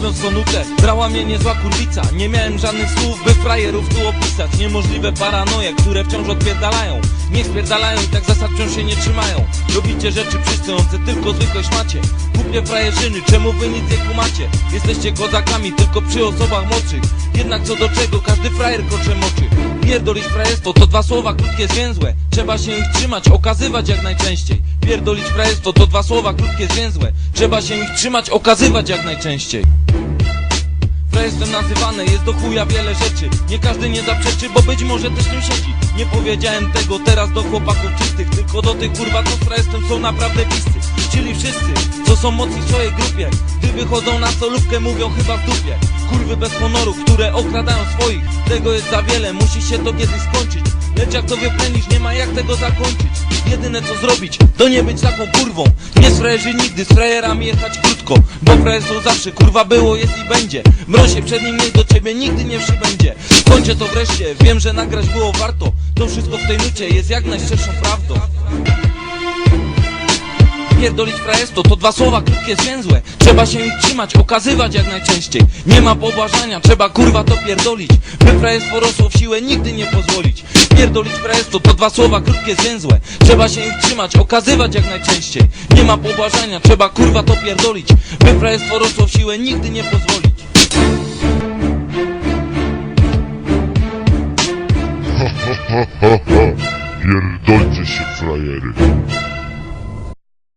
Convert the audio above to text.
co nutę Brała mnie niezła kurwica. Nie miałem żadnych słów, by frajerów tu opisać. Niemożliwe paranoje, które wciąż odpierdalają. Niech spierdalają i tak zasad wciąż się nie trzymają. Robicie rzeczy przystające tylko zwykłe szmacie Głupie frajerzyny, czemu wy nic nie kumacie? Jesteście kozakami tylko przy osobach młodszych. Jednak co do czego, każdy frajer krocze moczy. Pierdolić frajerstwo to dwa słowa krótkie, zwięzłe. Trzeba się ich trzymać, okazywać jak najczęściej. Pierdolić frajerstwo to dwa słowa krótkie, zwięzłe. Trzeba się ich trzymać, okazywać jak najczęściej Frajerstwem nazywane jest do chuja wiele rzeczy. Nie każdy nie zaprzeczy, bo być może też tym siedzi. Nie powiedziałem tego teraz do chłopaków czystych Tylko do tych kurwa, co z frajerstwem są naprawdę bliscy. Czyli wszyscy, co są mocni w swojej grupie. Gdy wychodzą na solówkę, mówią chyba w dupie. Kurwy bez honoru, które okradają swoich. Tego jest za wiele, musi się to kiedyś skończyć. Lecz jak to wyplenisz, nie ma jak tego zakończyć. Jedyne co zrobić, to nie być taką kurwą. Nie z nigdy, z frajerami jechać krótko Bo frajerstwo zawsze kurwa było, jest i będzie. Mroź się przed nim, niech do ciebie nigdy nie przybędzie. Skończę to wreszcie, wiem, że nagrać było warto. To wszystko w tej nucie jest jak najszczerszą prawdą Pierdolić frajerstwo to dwa słowa krótkie, zwięzłe. Trzeba się ich trzymać, okazywać jak najczęściej. Nie ma pobłażania, trzeba kurwa to pierdolić. By frajerstwo rosło w siłę, nigdy nie pozwolić. Pierdolić frajerstwo to dwa słowa krótkie, zwięzłe. Trzeba się ich trzymać, okazywać jak najczęściej. Nie ma pobłażania, trzeba kurwa to pierdolić. By frajerstwo rosło w siłę, nigdy nie pozwolić. Pierdolcie się, frajery.